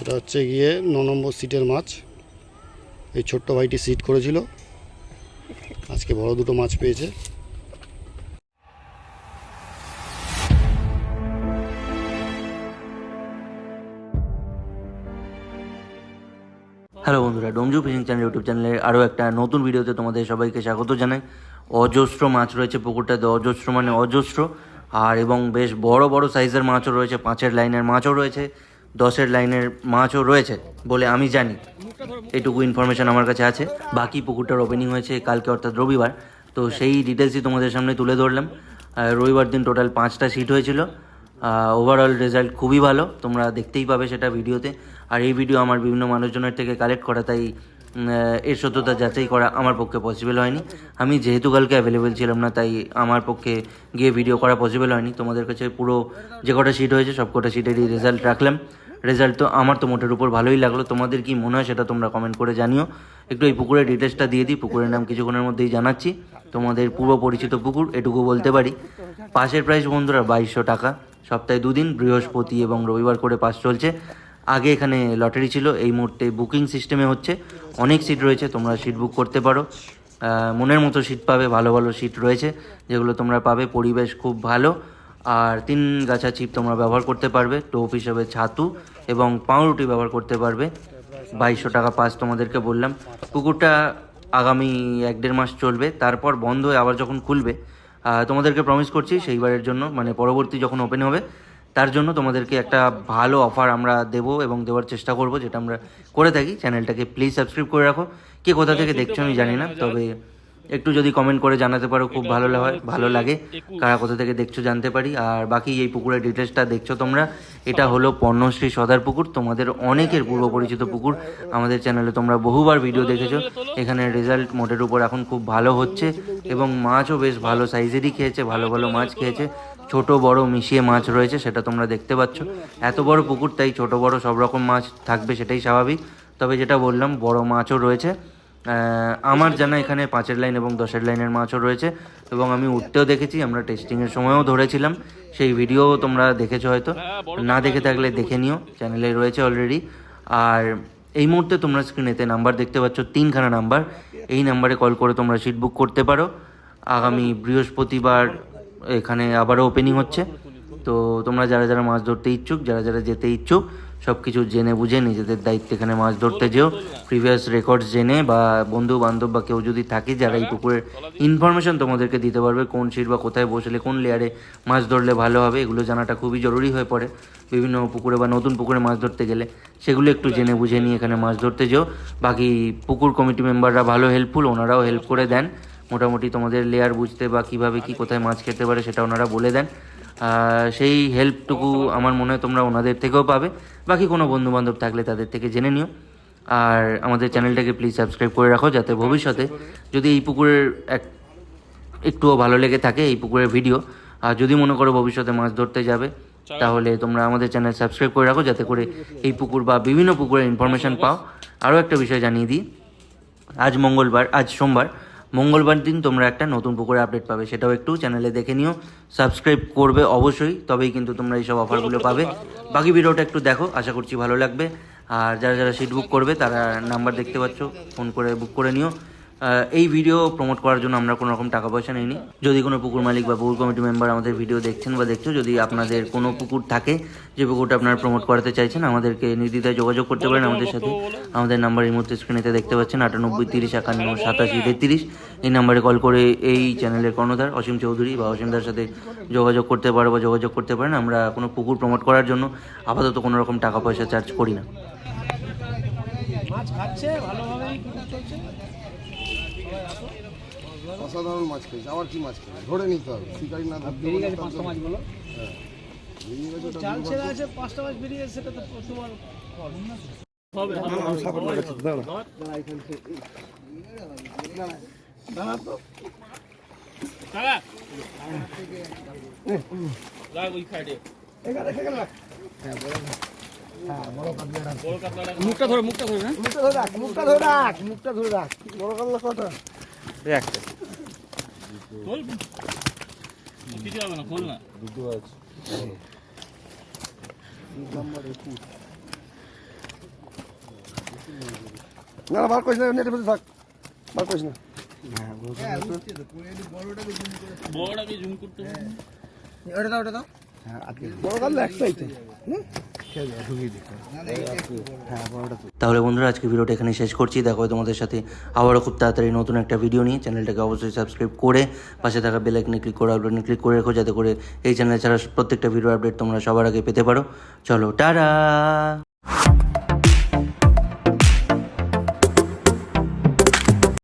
এটা হচ্ছে গিয়ে ন নম্বর সিটের মাছ। এই ছোট্ট ভাইটি সিট করেছিল। আজকে বড় দুটো মাছ পেয়েছে। হ্যালো বন্ধুরা, ডোমজু ফিশিং চ্যানেল ইউটিউব চ্যানেলে আরও একটা নতুন ভিডিওতে তোমাদের সবাইকে স্বাগত জানাই। অজস্র মাছ রয়েছে পুকুরটাতে, অজস্র মানে অজস্র। আর এবং বেশ বড় বড় সাইজের মাছও রয়েছে, পাঁচের লাইনের মাছও রয়েছে। দশের লাইনের মাছও রয়েছে বলে আমি জানি। এটুকু ইনফরমেশান আমার কাছে আছে। বাকি পুকুরটার ওপেনিং হয়েছে কালকে অর্থাৎ রবিবার। তো সেই ডিটেলসই তোমাদের সামনে তুলে ধরলাম। রবিবার দিন টোটাল পাঁচটা সিট হয়েছিল। ওভারঅল রেজাল্ট খুবই ভালো। তোমরা দেখতেই পাবে সেটা ভিডিওতে। আর এই ভিডিও আমার বিভিন্ন মানুষজনের থেকে কালেক্ট করা, তাই এর সত্যতা যাচাই করা আমার পক্ষে পসিবল হয়নি। আমি যেহেতু কালকে অ্যাভেলেবেল ছিলাম না, তাই আমার পক্ষে গিয়ে ভিডিও করা পসিবল হয়নি। তোমাদের কাছে পুরো যে কটা সিট হয়েছে, সব কটা সিটেরই রেজাল্ট রাখলাম। রেজাল্ট তো আমার তো মোটের উপর ভালোই লাগল। তোমাদের কি মনে হয় সেটা তোমরা কমেন্ট করে জানিও। একটু এই পুকুরের ডিটেলসটা দিয়ে দিই। পুকুরের নাম কিছুক্ষণের মধ্যেই জানাচ্ছি। তোমাদের পূর্ব পরিচিত পুকুর, এটুকু বলতে পারি। পাশের প্রাইস বন্ধুরা বাইশশো টাকা। সপ্তাহে দুদিন, বৃহস্পতি এবং রবিবার করে পাস চলছে। আগে এখানে লটারি ছিল, এই মুহূর্তে বুকিং সিস্টেমে হচ্ছে। অনেক সিট রয়েছে, তোমরা সিট বুক করতে পারো। মনের মতো সিট পাবে, ভালো ভালো সিট রয়েছে, যেগুলো তোমরা পাবে। পরিবেশ খুব ভালো, আর তিন গাছা চিপ তোমরা ব্যবহার করতে পারবে। টোপ হিসাবে ছাতু এবং পাউরুটি ব্যবহার করতে পারবে। বাইশশো টাকা পাস তোমাদেরকে বললাম। পুকুরটা আগামী এক দেড় মাস চলবে, তারপর বন্ধ হয়ে আবার যখন খুলবে তোমাদেরকে প্রমিস করছি সেইবারের জন্য মানে পরবর্তী যখন ওপেন হবে তার জন্য তোমাদেরকে একটা ভালো অফার আমরা দেবো এবং দেওয়ার চেষ্টা করব যেটা আমরা করে থাকি। চ্যানেলটাকে প্লিজ সাবস্ক্রাইব করে রাখো। কে কোথা থেকে দেখছ আমি জানি না তবে একটু যদি কমেন্ট করে জানাতে পারো খুব ভালো হয় ভালো লাগে। কারা কোথা থেকে দেখছ জানতে পারি। আর বাকি এই পুকুরের ডিটেলসটা দেখছ তোমরা এটা হলো পর্ণশ্রী সদার পুকুর তোমাদের অনেকের পূর্ব পরিচিত পুকুর। আমাদের চ্যানেলে তোমরা বহুবার ভিডিও দেখেছ। এখানে রেজাল্ট মোটের উপর এখন খুব ভালো হচ্ছে এবং মাছও বেশ ভালো সাইজেরই খেয়েছে ভালো ভালো মাছ খেয়েছে। ছোট বড় মিশিয়ে মাছ রয়েছে, সেটা তোমরা দেখতে পাচ্ছ। এত বড় পুকুর, তাই ছোট বড় সব রকম মাছ থাকবে, সেটাই স্বাভাবিক। তবে যেটা বললাম, বড় মাছও রয়েছে। আমার জানা এখানে পাঁচের লাইন এবং দশের লাইনের মাছও রয়েছে, এবং আমি উঠতেও দেখেছি, আমরা টেস্টিংয়ের সময়ও ধরেছিলাম। সেই ভিডিও তোমরা দেখেছ হয়তো। না দেখে থাকলে দেখে নিও, চ্যানেলে রয়েছে অলরেডি আর এই মুহূর্তে তোমরা স্ক্রিনেতে নাম্বার দেখতে পাচ্ছ, তিনখানা নাম্বার এই নাম্বারে কল করে তোমরা সিট বুক করতে পারো। আগামী বৃহস্পতিবার এখানে আবারও ওপেনিং হচ্ছে। তো তোমরা যারা যারা মাছ ধরতে ইচ্ছুক, যারা যারা যেতে ইচ্ছুক সব কিছু জেনে বুঝে নিজেদের দায়িত্বে এখানে মাছ ধরতে যেও। প্রিভিয়াস রেকর্ডস জেনে বা বন্ধু বান্ধব বা কেউ যদি থাকে যারা এই পুকুরের ইনফরমেশন তোমাদেরকে দিতে পারবে, কোন সিট বা কোথায় বসলে, কোন লেয়ারে মাছ ধরলে ভালো হবে, এগুলো জানাটা খুবই জরুরি হয়ে পড়ে। বিভিন্ন পুকুরে বা নতুন পুকুরে মাছ ধরতে গেলে, সেগুলো একটু জেনে বুঝে নিয়ে এখানে মাছ ধরতে যেও। বাকি পুকুর কমিটি মেম্বাররা ভালো হেল্পফুল ওনারাও হেল্প করে দেন। মোটামুটি তোমাদের লেয়ার বুঝতে বা কীভাবে কি কোথায় মাছ খেতে পারে সেটা ওনারা বলে দেন। সেই হেল্পটুকু আমার মনে হয় তোমরা ওনাদের থেকেও পাবে। বাকি কোনো বন্ধু বান্ধব থাকলে তাদের থেকে জেনে নিও। আর আমাদের চ্যানেলটাকে প্লিজ সাবস্ক্রাইব করে রাখো যাতে ভবিষ্যতে যদি এই পুকুরের এক একটুও ভালো লেগে থাকে এই পুকুরের ভিডিও আর যদি মনে করো ভবিষ্যতে মাছ ধরতে যাবে, তাহলে তোমরা আমাদের চ্যানেল সাবস্ক্রাইব করে রাখো যাতে করে এই পুকুর বা বিভিন্ন পুকুরের ইনফরমেশন পাও। আরও একটা বিষয় জানিয়ে দিই, আজ মঙ্গলবার, আজ সোমবার মঙ্গলবার দিন তোমরা একটা নতুন পুকুরে আপডেট পাবে। সেটাও একটু চ্যানেলে দেখে নিও। সাবস্ক্রাইব করবে অবশ্যই, তবেই কিন্তু তোমরা এইসব অফারগুলো পাবে। বাকি ভিডিওটা একটু দেখো, আশা করছি ভালো লাগবে। আর যারা যারা সিট বুক করবে, তারা নাম্বার দেখতে পাচ্ছ ফোন করে বুক করে নিও। এই ভিডিও প্রমোট করার জন্য আমরা কোনো রকম টাকা পয়সা নিইনি। যদি কোনো পুকুর মালিক বা পুকুর কমিটি মেম্বার আমাদের ভিডিও দেখছেন বা দেখছ, যদি আপনাদের কোনো পুকুর থাকে যে পুকুরটা আপনারা প্রমোট করাতে চাইছেন, আমাদেরকে নির্দ্বিধায় যোগাযোগ করতে পারেন। আমাদের সাথে আমাদের নাম্বার এই মুহূর্তে স্ক্রিনেতে দেখতে পাচ্ছেন, আটানব্বই, তিরিশ, একান্ন, সাতাশি, তেত্রিশ। এই নাম্বারে কল করে এই চ্যানেলের কর্ণধার অসীম চৌধুরী বা অসীমদার সাথে যোগাযোগ করতে পারো বা যোগাযোগ করতে পারেন। আমরা কোনো পুকুর প্রমোট করার জন্য আপাতত কোনো রকম টাকা পয়সা চার্জ করি না। মাছ খাচ্ছে, ভালোভাবেই চলছে। অসাধারণ মাছ খেয়েছে। আবার কি মাছ খেয়েছে? ধরে নিতে হবে। শিকারি না ধরতে বেরিয়ে গেছে পাঁচটা মাছগুলো বেরিয়ে চাল ছেড়ে আছে পাঁচটা মাছ বেরিয়ে সেটা তো তোমার তো। দাঁড়া। তো। এখানে, এখানে রাখ। মুখটা ধরে মুখটা ধরে হ্যাঁ? মুখটা ধরে রাখ মুখটা ধরে রাখ মুখটা ধরে রাখ। বড় কাতলা কটা না খোল না না বার করিস না। নেটের মধ্যে থাক বার করিস না। বড়টাকে জুম হ্যাঁ, ওটা দাও ওটা দাও। বড় কাল একটাই। হুম তাহলে বন্ধুরা, আজকে ভিডিওটা এখানে শেষ করছি। দেখো তোমাদের সাথে আবারও খুব তাড়াতাড়ি নতুন একটা ভিডিও নিয়ে। চ্যানেলটাকে অবশ্যই সাবস্ক্রাইব করে পাশে থাকা বেল আইকনে ক্লিক করে আউটলাইনে ক্লিক করে রেখো, যাতে করে এই চ্যানেল ছাড়া প্রত্যেকটা ভিডিও আপডেট তোমরা সবার আগে পেতে পারো। চলো, টাটা!